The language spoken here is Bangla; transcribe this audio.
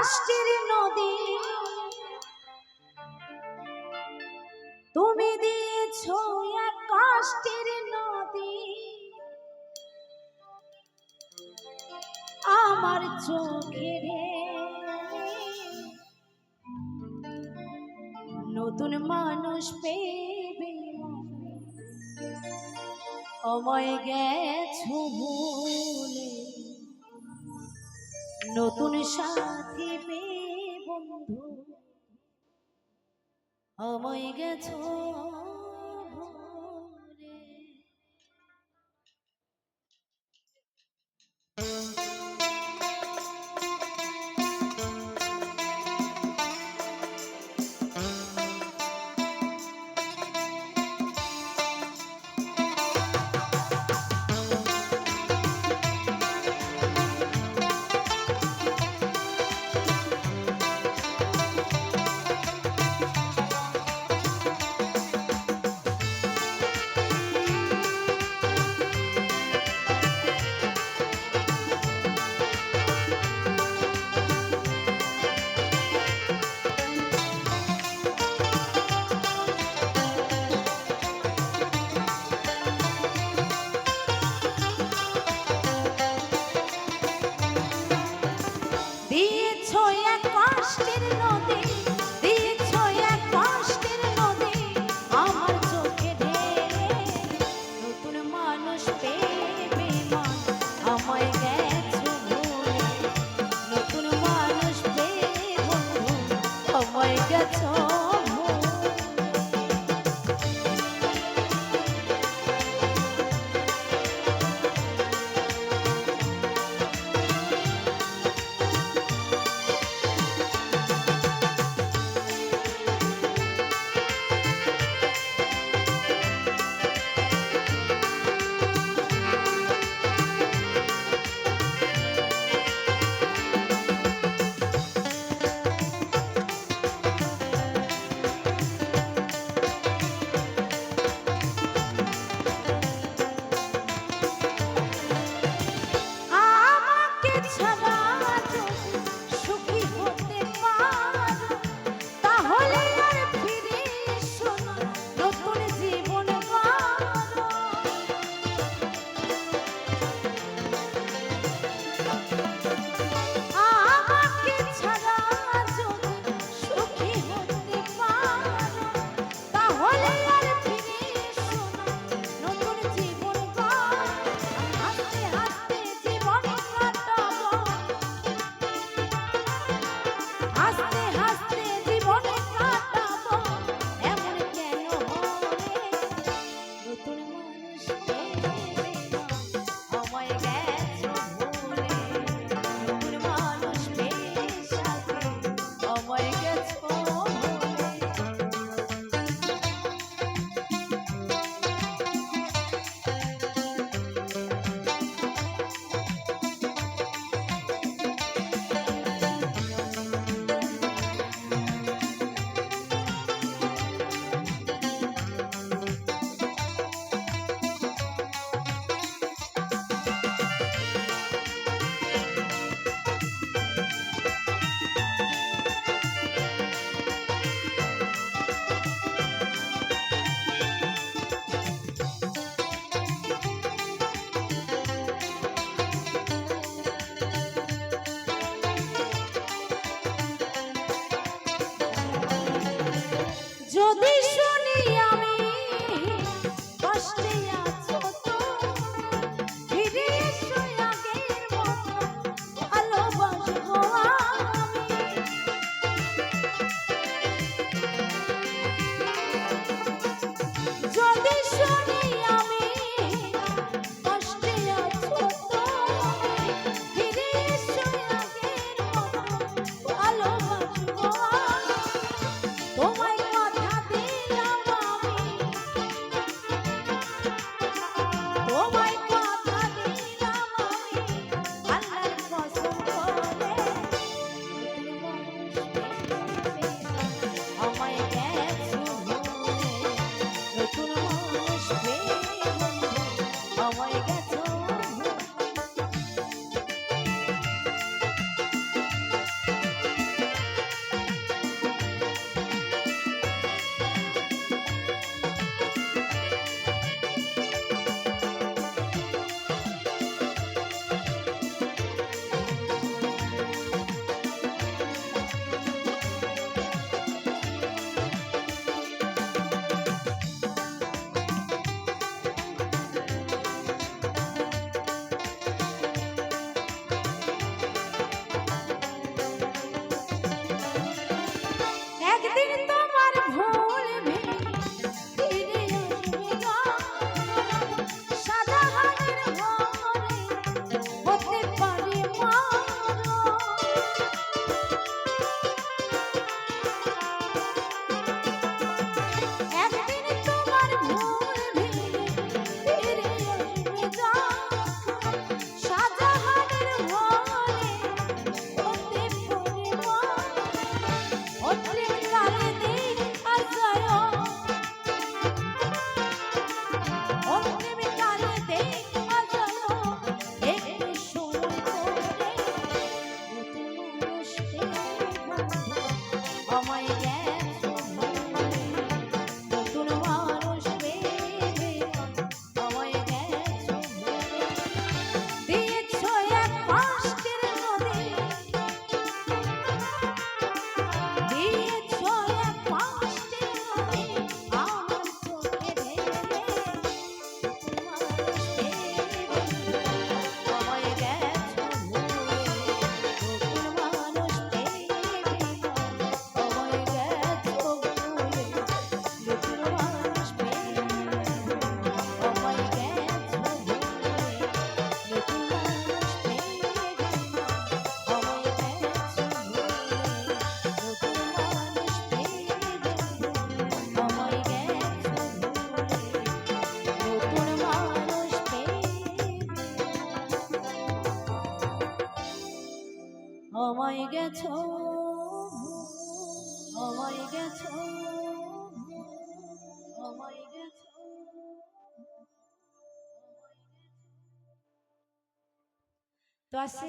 কষ্টের নদী। তুমি দিয়েছ এক কষ্টের নদী। আমার চোখে নতুন মানুষ পেবে অময় গেছ ভুলে নতুন সাথী পে বন্ধু আমায় গেছো যদি হয়ে গেছে। আমায় গেছ আমায় গেছ গেছো। তো আসে